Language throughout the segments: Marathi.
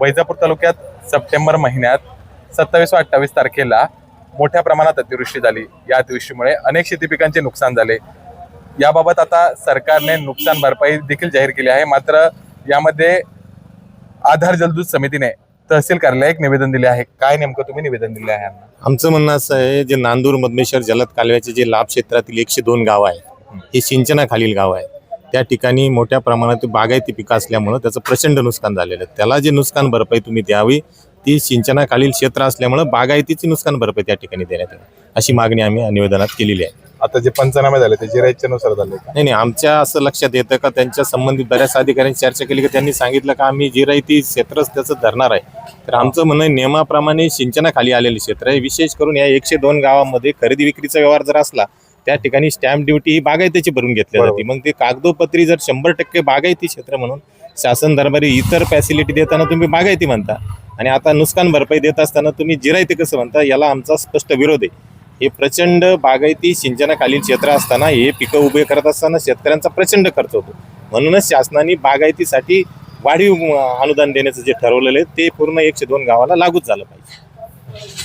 वैजापूर तालुक्यात सप्टेंबर महिन्यात सत्तावीस व अठ्ठावीस तारखेला मोठ्या प्रमाणात अतिवृष्टी झाली. या अतिवृष्टीमुळे अनेक शेती पिकांचे नुकसान झाले. याबाबत आता सरकारने नुकसान भरपाई देखील जाहीर केली आहे. मात्र यामध्ये आधार जलदूत समितीने तहसील कार्यालय एक निवेदन दिले आहे. काय नेमकं तुम्ही निवेदन दिले आहे? आमचं म्हणणं असं आहे जे नांदूर मधमेश्वर जलद कालव्याचे जे लाभ क्षेत्रातील एकशे दोन गाव आहे हे सिंचनाखालील गाव आहे. त्या ठिकाणी मोठ्या प्रमाणात बागायती पिकं असल्यामुळं त्याचं प्रचंड नुकसान झालेलं आहे. त्याला जे नुकसान भरपाई तुम्ही द्यावी ती सिंचनाखालील क्षेत्र असल्यामुळं बागायतीची नुकसान भरपाई त्या ठिकाणी देण्यात यावी अशी मागणी आम्ही निवेदनात केलेली आहे. आता जे पंचनामे झाले ते जिरायच्यानुसार झाले का? नाही नाही आमच्या असं लक्षात येतं का त्यांच्या संबंधित बऱ्याच अधिकाऱ्यांनी चर्चा केली की त्यांनी सांगितलं का आम्ही जिरायती क्षेत्रच त्याचं धरणार आहे. तर आमचं म्हणणं नियमाप्रमाणे सिंचनाखाली आलेले क्षेत्र आहे. विशेष करून या एकशे दोन गावांमध्ये खरेदी विक्रीचा व्यवहार जर असला त्या ठिकाणी स्टॅम्प ड्युटी ही बागायतीची भरून घेतली. जाते मग ते कागदोपत्री जर शंभर टक्के बागायती क्षेत्र म्हणून शासन दरबारी इतर फॅसिलिटी देताना तुम्ही बागायती म्हणता आणि आता नुकसान भरपाई देत असताना तुम्ही जिरायती कसं म्हणता याला आमचा स्पष्ट विरोध आहे. हे प्रचंड बागायती सिंचनाखालील क्षेत्र असताना हे पिकं उभे करत असताना शेतकऱ्यांचा प्रचंड खर्च होतो. म्हणूनच शासनाने बागायतीसाठी वाढीव अनुदान देण्याचं जे ठरवलेलं आहे ते पूर्ण एकशे दोन गावाला लागूच झालं पाहिजे.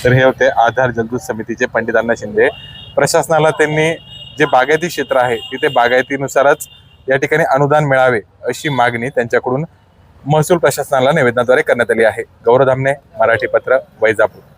तर हे होते आधार जलदूत समितीचे पंडित अण्णा शिंदे. प्रशासनाला त्यांनी जे बागायती क्षेत्र आहे तिथे बागायतीनुसारच या ठिकाणी अनुदान मिळावे अशी मागणी त्यांच्याकडून महसूल प्रशासनाला निवेदनाद्वारे करण्यात आली आहे. गौरव धामणे मराठी पत्र वैजापूर.